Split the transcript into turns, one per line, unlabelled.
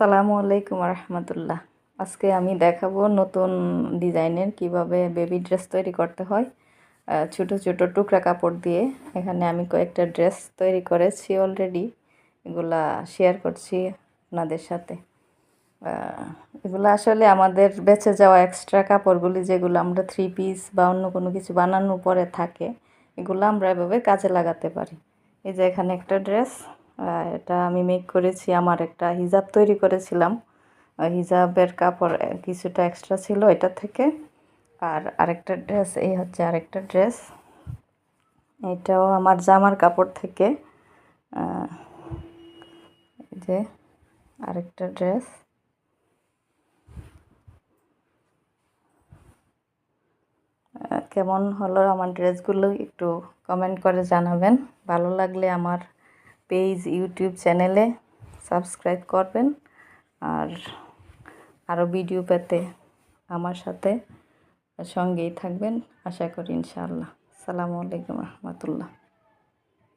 আসসালামু আলাইকুম রহমতুল্লাহ। আজকে আমি দেখাবো নতুন ডিজাইনের কীভাবে বেবি ড্রেস তৈরি করতে হয়। ছোট ছোট টুকরা কাপড় দিয়ে। এখানে আমি কয়েকটা ড্রেস তৈরি করেছি অলরেডি এগুলা শেয়ার করছি আপনাদের সাথে। এগুলো আসলে আমাদের বেঁচে যাওয়া এক্সট্রা কাপড়গুলি যেগুলো আমরা থ্রি পিস বা অন্য কোনো কিছু বানানোর পরে থাকে, এগুলো আমরা এভাবে কাজে লাগাতে পারি। এই যে এখানে একটা ড্রেস এটা আমি মেক করেছি, আমার একটা হিজাব তৈরি করেছিলাম। হিজাবের কাপড় কিছুটা এক্সট্রা ছিল এটা থেকে। আর আরেকটা ড্রেস এই হচ্ছে আরেকটা ড্রেস এটাও আমার জামার কাপড় থেকে। যে আরেকটা ড্রেস কেমন হলো আমার ড্রেসগুলো একটু কমেন্ট করে জানাবেন। ভালো লাগলে আমার পেজ ইউটিউব চ্যানেলে সাবস্ক্রাইব করবেন আর আরও ভিডিও পেতে আমার সাথে সঙ্গেই থাকবেন। আশা করি ইনশাআল্লাহ। সালামু আলাইকুম রহমতুল্লাহ।